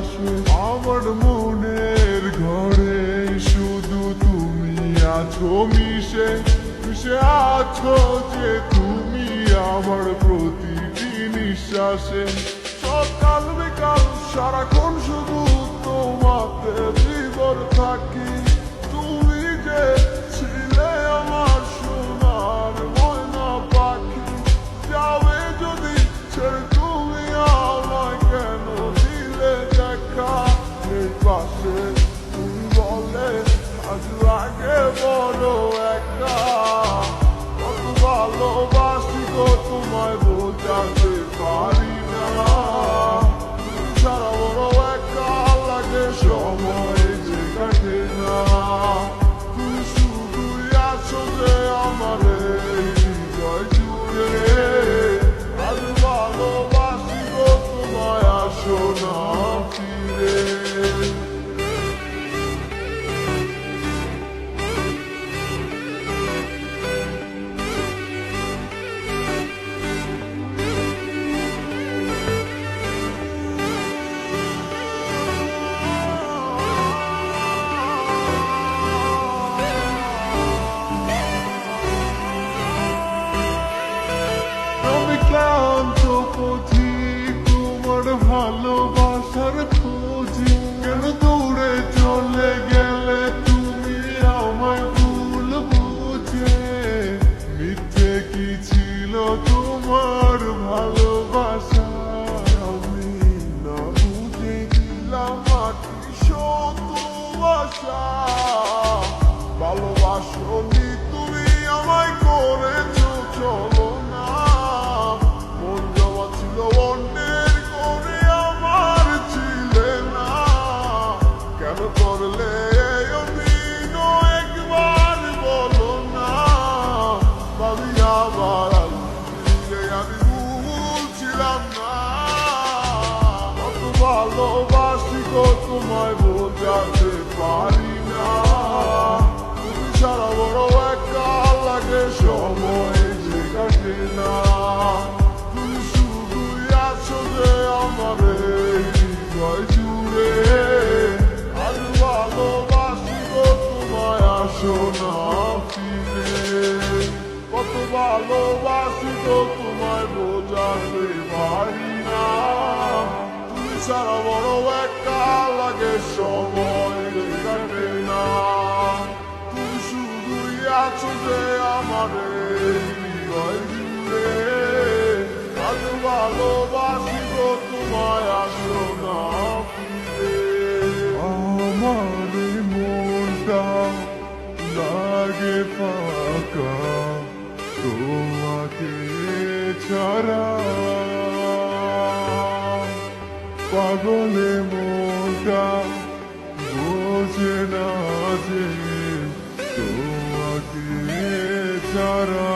আসো। আমার মনের ঘরে শুধু তুমি আছো, মিশে মিশে আছো যে তুমি আমার প্রতিটি নিঃশ্বাসে। সকাল বিকাল, সারাক্ষণ শুধু তোমাতে জীবন থাকি। পাশে বলে আজ লাগে বড় একটা। কত ভালোবাসি গো তোমায় বোঝাতে পারি ভালোবাসার খোঁজে, কেন দূরে চলে গেলে তুমি আমায় ভুল বুঝে? মিথ্যে কি ছিল তোমার ভালোবাসা? আমি না বুঝে দিলাম মাটি সতুবাসা ভালোবাসনি করলে একবার বলো না ভাবি আবার আমি ভুলছিলাম না। কত না ফিরে। কত ভালোবাসি তো তোমায় বোঝাতে পারি না। তুমি সারা বড় একা লাগে সময় কাটে না। তুমি শুধুই ভালোবাসি তো তোমায় তোমাকে ছাড়া পাগলে মোটা বোঝে না যে তোমাকে ছাড়া